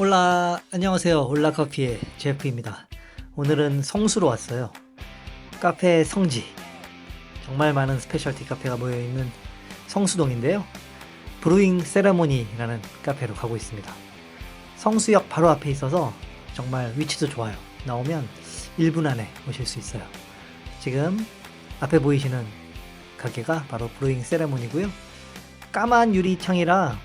올라 안녕하세요. 올라커피의 제프입니다. 오늘은 성수로 왔어요. 카페 성지. 정말 많은 스페셜티 카페가 모여있는 성수동인데요. 브루잉 세레모니라는 카페로 가고 있습니다. 성수역 바로 앞에 있어서 정말 위치도 좋아요. 나오면 1분 안에 오실 수 있어요. 지금 앞에 보이시는 가게가 바로 브루잉 세레모니고요. 까만 유리창이라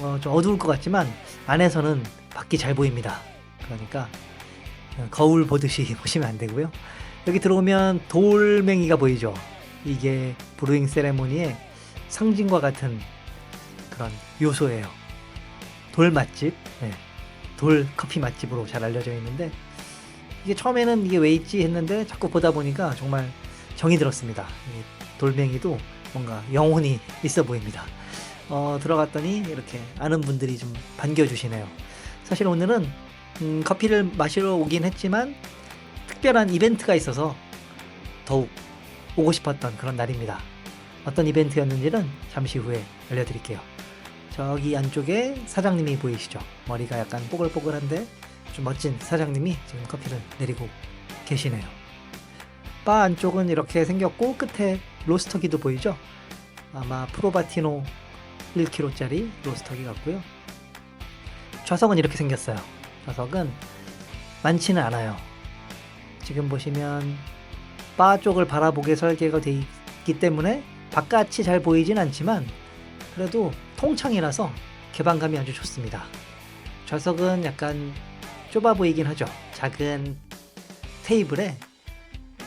어, 좀 어두울 것 같지만 안에서는 밖이 잘 보입니다. 그러니까 거울 보듯이 보시면 안 되고요. 여기 들어오면 돌멩이가 보이죠. 이게 브루잉 세레모니의 상징과 같은 그런 요소예요. 돌 맛집, 네. 돌 커피 맛집으로 잘 알려져 있는데 이게 처음에는 이게 왜 있지 했는데 자꾸 보다 보니까 정말 정이 들었습니다. 이 돌멩이도 뭔가 영혼이 있어 보입니다. 어, 들어갔더니 이렇게 아는 분들이 좀 반겨주시네요. 사실 오늘은 음, 커피를 마시러 오긴 했지만 특별한 이벤트가 있어서 더욱 오고 싶었던 그런 날입니다. 어떤 이벤트였는지는 잠시 후에 알려드릴게요. 저기 안쪽에 사장님이 보이시죠? 머리가 약간 뽀글뽀글한데 좀 멋진 사장님이 지금 커피를 내리고 계시네요. 바 안쪽은 이렇게 생겼고 끝에 로스터기도 보이죠? 아마 프로바티노 1kg짜리 로스터기 같고요. 좌석은 이렇게 생겼어요. 좌석은 많지는 않아요. 지금 보시면 바 쪽을 바라보게 설계가 되어 있기 때문에 바깥이 잘 보이진 않지만 그래도 통창이라서 개방감이 아주 좋습니다. 좌석은 약간 좁아 보이긴 하죠. 작은 테이블에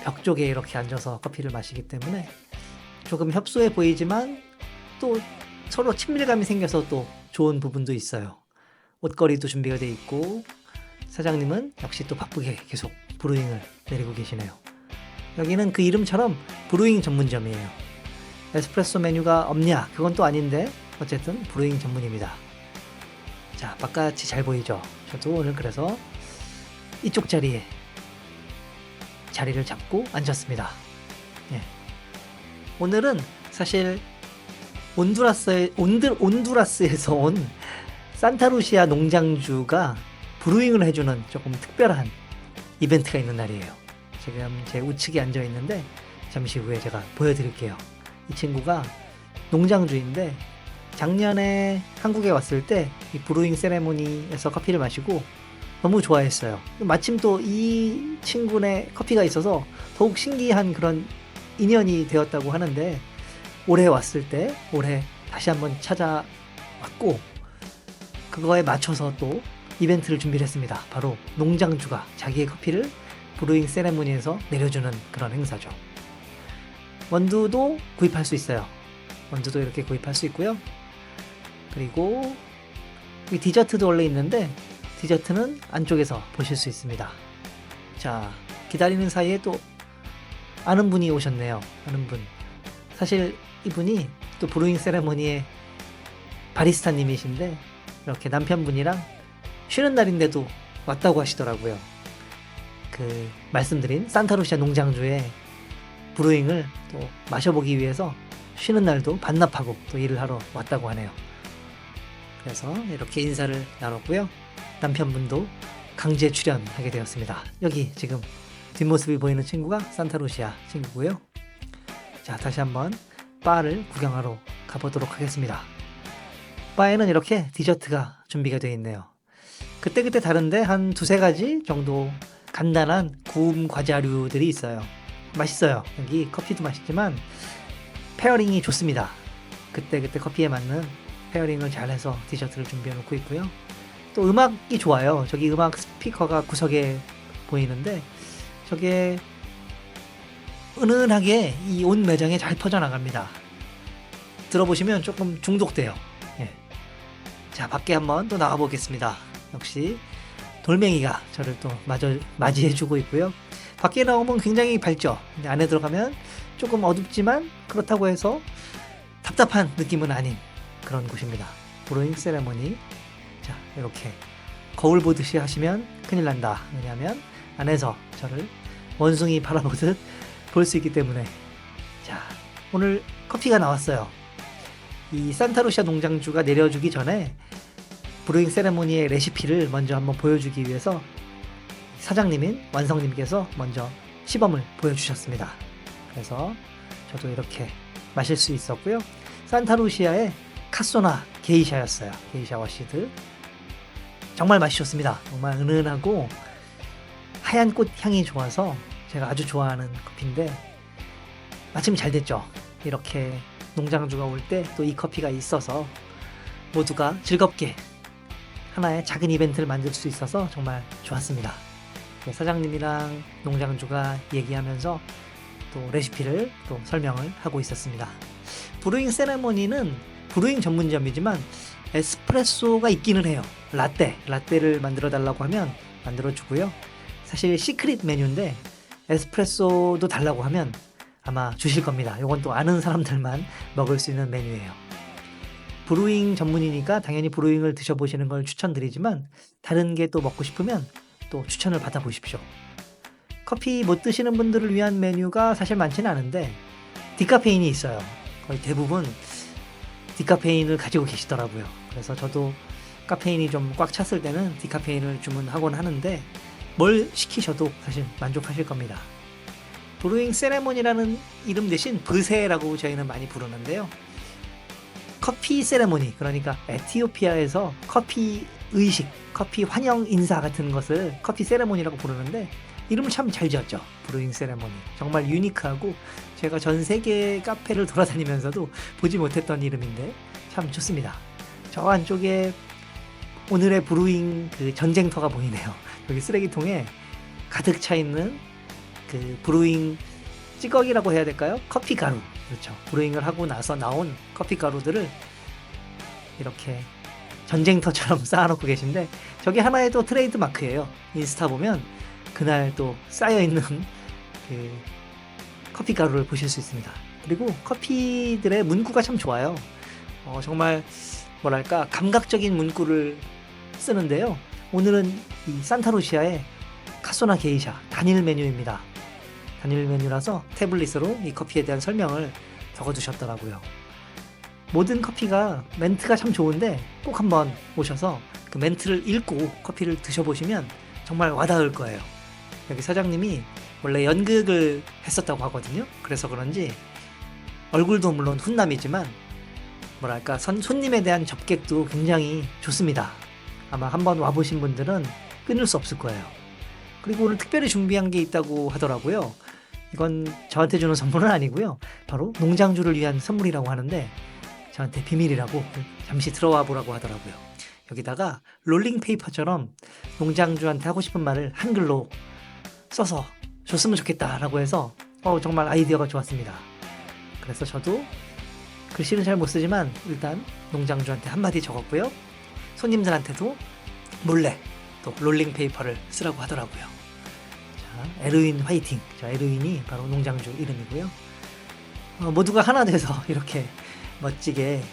벽 쪽에 이렇게 앉아서 커피를 마시기 때문에 조금 협소해 보이지만 또 서로 친밀감이 생겨서 또 좋은 부분도 있어요. 옷걸이도 준비가 돼 있고 사장님은 역시 또 바쁘게 계속 브루잉을 내리고 계시네요. 여기는 그 이름처럼 브루잉 전문점이에요. 에스프레소 메뉴가 없냐? 그건 또 아닌데 어쨌든 브루잉 전문입니다. 자, 바깥이 잘 보이죠? 저도 오늘 그래서 이쪽 자리에 자리를 잡고 앉았습니다. 예. 오늘은 사실 온두라스 온드, 온두라스에서 온 산타루시아 농장주가 브루잉을 해주는 조금 특별한 이벤트가 있는 날이에요. 지금 제 우측에 앉아 있는데 잠시 후에 제가 보여드릴게요. 이 친구가 농장주인데 작년에 한국에 왔을 때 이 브루잉 세레모니에서 커피를 마시고 너무 좋아했어요. 마침 또 이 친구네 커피가 있어서 더욱 신기한 그런 인연이 되었다고 하는데 올해 왔을 때 올해 다시 한번 찾아왔고 그거에 맞춰서 또 이벤트를 준비를 했습니다. 바로 농장주가 자기의 커피를 브루잉 세레모니에서 내려주는 그런 행사죠. 원두도 구입할 수 있어요. 원두도 이렇게 구입할 수 있고요. 그리고 이 디저트도 원래 있는데 디저트는 안쪽에서 보실 수 있습니다. 자, 기다리는 사이에 또 아는 분이 오셨네요. 아는 분. 사실 이분이 또 브루잉 세레머니의 바리스타님이신데 이렇게 남편분이랑 쉬는 날인데도 왔다고 하시더라고요. 그 말씀드린 산타루시아 농장주의 브루잉을 또 마셔보기 위해서 쉬는 날도 반납하고 또 일을 하러 왔다고 하네요. 그래서 이렇게 인사를 나눴고요. 남편분도 강제 출연하게 되었습니다. 여기 지금 뒷모습이 보이는 친구가 산타루시아 친구고요. 자, 다시 한번 바를 구경하러 가보도록 하겠습니다. 바에는 이렇게 디저트가 준비가 되어 있네요. 그때그때 다른데 한 두세 가지 정도 간단한 구움 과자류들이 있어요. 맛있어요. 여기 커피도 맛있지만 페어링이 좋습니다. 그때그때 커피에 맞는 페어링을 잘해서 디저트를 준비해 놓고 있고요. 또 음악이 좋아요. 저기 음악 스피커가 구석에 보이는데 저게 은은하게 이 온 매장에 잘 퍼져나갑니다. 들어보시면 조금 중독돼요. 예. 자, 밖에 한번 또 나가보겠습니다. 역시 돌멩이가 저를 또 마저, 맞이해주고 있고요. 밖에 나오면 굉장히 밝죠. 근데 안에 들어가면 조금 어둡지만 그렇다고 해서 답답한 느낌은 아닌 그런 곳입니다. 브로잉 세레머니. 자, 이렇게 거울 보듯이 하시면 큰일 난다. 왜냐하면 안에서 저를 원숭이 바라보듯 볼 수 있기 때문에. 자, 오늘 커피가 나왔어요. 이 산타루시아 농장주가 내려주기 전에 브루잉 세레모니의 레시피를 먼저 한번 보여주기 위해서 사장님인 완성님께서 먼저 시범을 보여주셨습니다. 그래서 저도 이렇게 마실 수 있었고요. 산타루시아의 카소나 게이샤였어요. 게이샤 워시드. 정말 맛이 좋습니다. 정말 은은하고 하얀 꽃 향이 좋아서 제가 아주 좋아하는 커피인데 마침 잘 됐죠. 이렇게 농장주가 올 때 또 이 커피가 있어서 모두가 즐겁게 하나의 작은 이벤트를 만들 수 있어서 정말 좋았습니다. 네, 사장님이랑 농장주가 얘기하면서 또 레시피를 또 설명을 하고 있었습니다. 브루잉 세레모니는 브루잉 전문점이지만 에스프레소가 있기는 해요. 라떼, 라떼를 만들어 달라고 하면 만들어 주고요. 사실 시크릿 메뉴인데 에스프레소도 달라고 하면 아마 주실 겁니다. 이건 또 아는 사람들만 먹을 수 있는 메뉴예요. 브루잉 전문이니까 당연히 브루잉을 드셔보시는 걸 추천드리지만 다른 게 또 먹고 싶으면 또 추천을 받아보십시오. 커피 못 드시는 분들을 위한 메뉴가 사실 많지는 않은데 디카페인이 있어요. 거의 대부분 디카페인을 가지고 계시더라고요. 그래서 저도 카페인이 좀 꽉 찼을 때는 디카페인을 주문하곤 하는데 뭘 시키셔도 사실 만족하실 겁니다. 브루잉 세레모니라는 이름 대신 브세라고 저희는 많이 부르는데요. 커피 세레모니 그러니까 에티오피아에서 커피 의식, 커피 환영 인사 같은 것을 커피 세레모니라고 부르는데 이름을 참 잘 지었죠. 브루잉 세레모니. 정말 유니크하고 제가 전 세계 카페를 돌아다니면서도 보지 못했던 이름인데 참 좋습니다. 저 안쪽에 오늘의 브루잉 그 전쟁터가 보이네요. 여기 쓰레기통에 가득 차 있는 그 브루잉 찌꺼기라고 해야 될까요? 커피 가루. 그렇죠. 브루잉을 하고 나서 나온 커피 가루들을 이렇게 전쟁터처럼 쌓아놓고 계신데 저게 하나의 또 트레이드 마크예요. 인스타 보면 그날 또 쌓여 있는 그 커피 가루를 보실 수 있습니다. 그리고 커피들의 문구가 참 좋아요. 어, 정말 뭐랄까 감각적인 문구를 쓰는데요. 오늘은 이 산타루시아의 카소나 게이샤 단일 메뉴입니다. 단일 메뉴라서 태블릿으로 이 커피에 대한 설명을 적어두셨더라고요. 모든 커피가 멘트가 참 좋은데 꼭 한번 오셔서 그 멘트를 읽고 커피를 드셔보시면 정말 와닿을 거예요. 여기 사장님이 원래 연극을 했었다고 하거든요. 그래서 그런지 얼굴도 물론 훈남이지만 뭐랄까 선, 손님에 대한 접객도 굉장히 좋습니다. 아마 한번 와보신 분들은 끊을 수 없을 거예요. 그리고 오늘 특별히 준비한 게 있다고 하더라고요. 이건 저한테 주는 선물은 아니고요. 바로 농장주를 위한 선물이라고 하는데 저한테 비밀이라고 잠시 들어와 보라고 하더라고요. 여기다가 롤링 페이퍼처럼 농장주한테 하고 싶은 말을 한글로 써서 줬으면 좋겠다라고 해서 어, 정말 아이디어가 좋았습니다. 그래서 저도 글씨는 잘 못 쓰지만 일단 농장주한테 한마디 적었고요. 손님들한테도 몰래 또 롤링 페이퍼를 쓰라고 하더라고요. 자, 에르윈 화이팅. 자, 에르윈이 바로 농장주 이름이고요. 어, 모두가 하나 돼서 이렇게 멋지게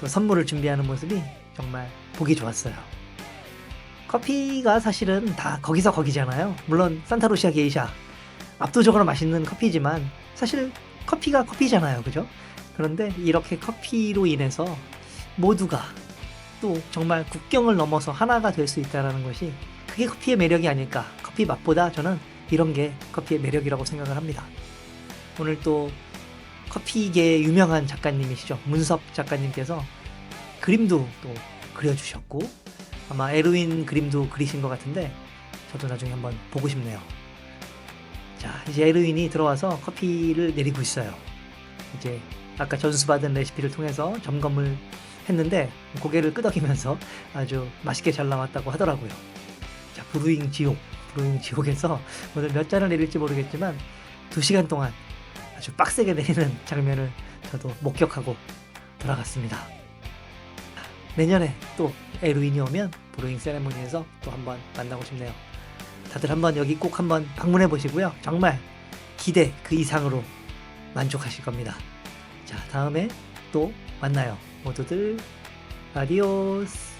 또 선물을 준비하는 모습이 정말 보기 좋았어요. 커피가 사실은 다 거기서 거기잖아요. 물론 산타루시아 게이샤 압도적으로 맛있는 커피지만 사실 커피가 커피잖아요. 그죠? 그런데 이렇게 커피로 인해서 모두가 또 정말 국경을 넘어서 하나가 될 수 있다는 것이 그게 커피의 매력이 아닐까. 커피 맛보다 저는 이런 게 커피의 매력이라고 생각을 합니다. 오늘 또 커피계의 유명한 작가님이시죠. 문섭 작가님께서 그림도 또 그려주셨고 아마 에르윈 그림도 그리신 것 같은데 저도 나중에 한번 보고 싶네요. 자, 이제 에르윈이 들어와서 커피를 내리고 있어요. 이제 아까 전수받은 레시피를 통해서 점검을 했는데 고개를 끄덕이면서 아주 맛있게 잘 나왔다고 하더라고요. 자, 브루잉 지옥, 브루잉 지옥에서 오늘 몇 잔을 내릴지 모르겠지만 두 시간 동안 아주 빡세게 내리는 장면을 저도 목격하고 돌아갔습니다. 내년에 또 에루인이 오면 브루잉 세레모니에서 또 한번 만나고 싶네요. 다들 한번 여기 꼭 한번 방문해 보시고요. 정말 기대 그 이상으로 만족하실 겁니다. 자, 다음에 또 만나요. 모두들 아디오스.